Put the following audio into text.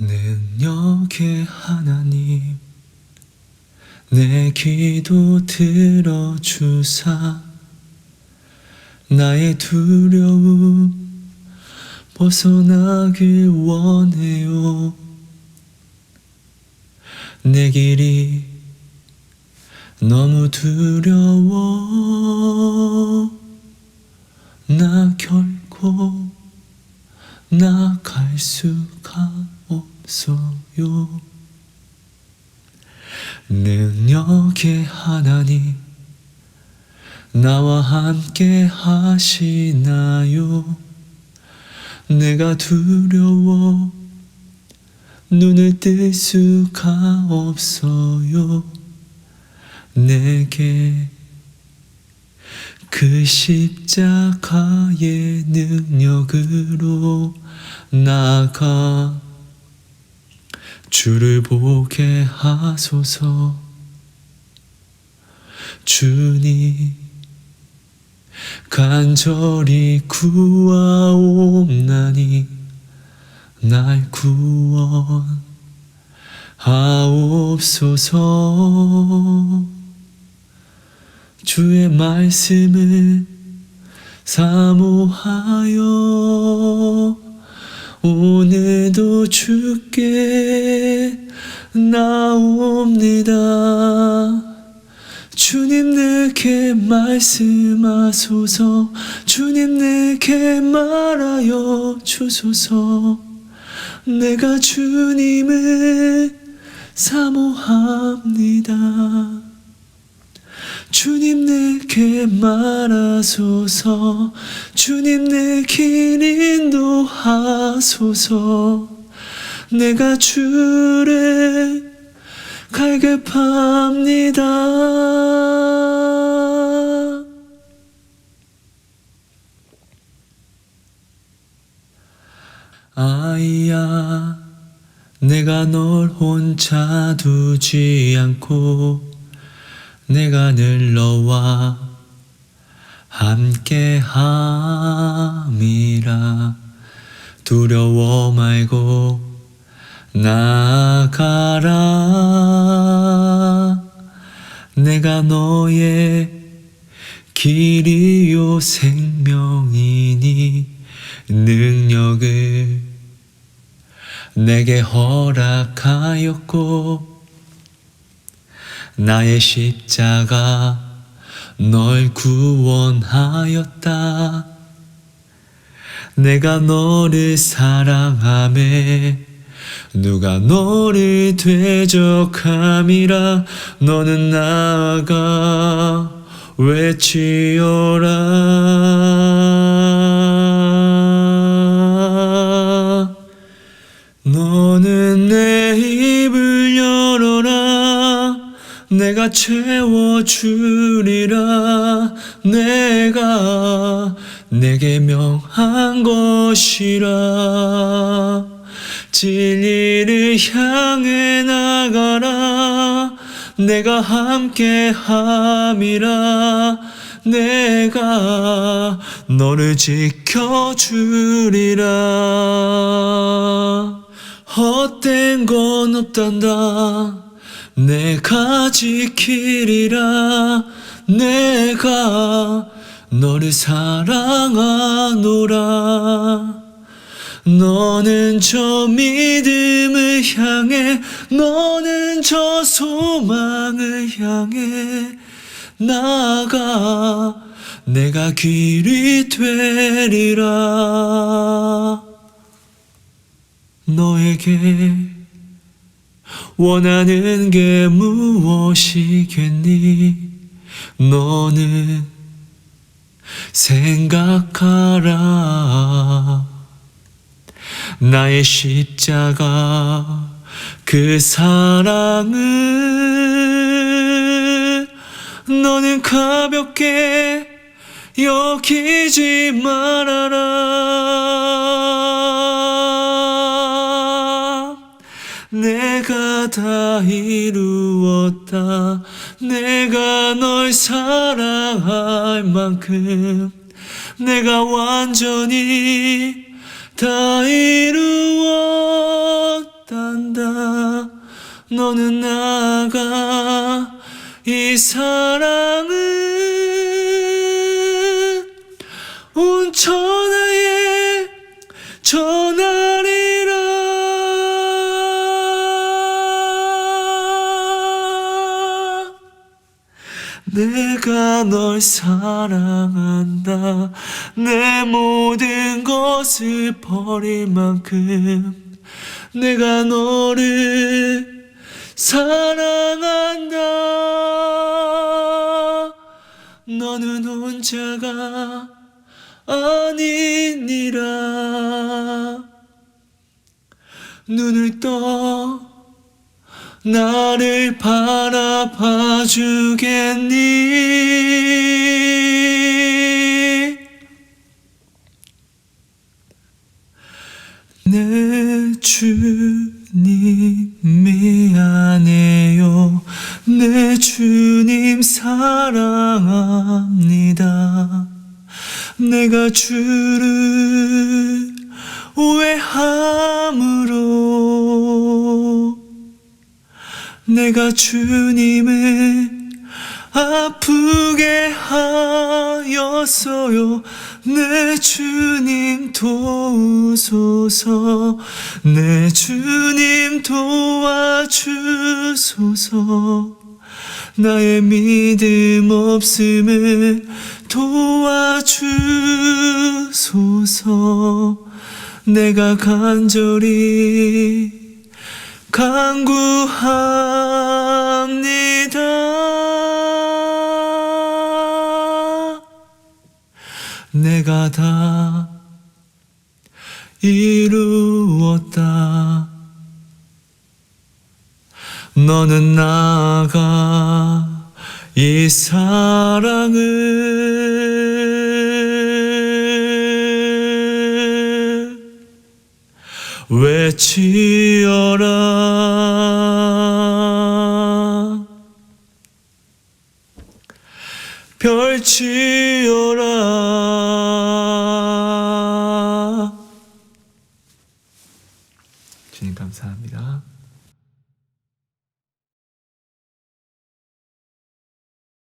능력의 하나님 내 기도 들어주사 나의 두려움 벗어나길 원해요. 내 길이 너무 두려워. 나 결코 나갈 수가 없어요 능력의 하나님 나와 함께 하시나요? 내가 두려워 눈을 뜰 수가 없어요. 내게 그 십자가의 능력으로 나가 주를 보게 하소서 주님 간절히 구하옵나니 날 구원하옵소서 주의 말씀을 사모하여 오늘도 주께 나옵니다. 주님 내게 말씀하소서. 주님 내게 말하여 주소서. 내가 주님을 사모합니다. 주님 내게 말하소서. 주님 내길 인도하소서. 내가 주를 갈급합니다. 아이야 내가 널 혼자 두지 않고 내가 늘 너와 함께 함이라 두려워 말고 나아가라 내가 너의 길이요 생명이니 능력을 내게 허락하였고 나의 십자가 널 구원하였다. 내가 너를 사랑함에 누가 너를 되적함이라 너는 나아가 외치어라. 너는 내 입을 열어라. 내가 채워주리라. 내가 내게 명한 것이라 진리를 향해 나가라. 내가 함께 함이라. 내가 너를 지켜주리라. 헛된 건 없단다. 내가 지키리라. 내가 너를 사랑하노라 너는 저 믿음을 향해 너는 저 소망을 향해 나가 내가 길이 되리라. 너에게 원하는 게 무엇이겠니? 너는 생각하라 나의 십자가 그 사랑을 너는 가볍게 여기지 말아라. 내가 다 이루었다. 내가 널 사랑할 만큼. 내가 완전히 다 이루었단다. 너는 나가 이 사랑은 온 천하에 전하 내가 널 사랑한다. 내 모든 것을 버릴 만큼 내가 너를 사랑한다. 너는 혼자가 아니니라. 눈을 떠 나를 바라봐 주겠니? 내 주님 미안해요 내 주님 사랑합니다. 내가 주를 오해함으로 내가 주님을 아프게 하였어요. 내 주님 도우소서. 내 주님 도와주소서. 나의 믿음 없음을 도와주소서. 내가 간절히 간구합니다. 내가 다 이루었다. 너는 나가 이 사랑을 외치어라 별치어라 주님 감사합니다.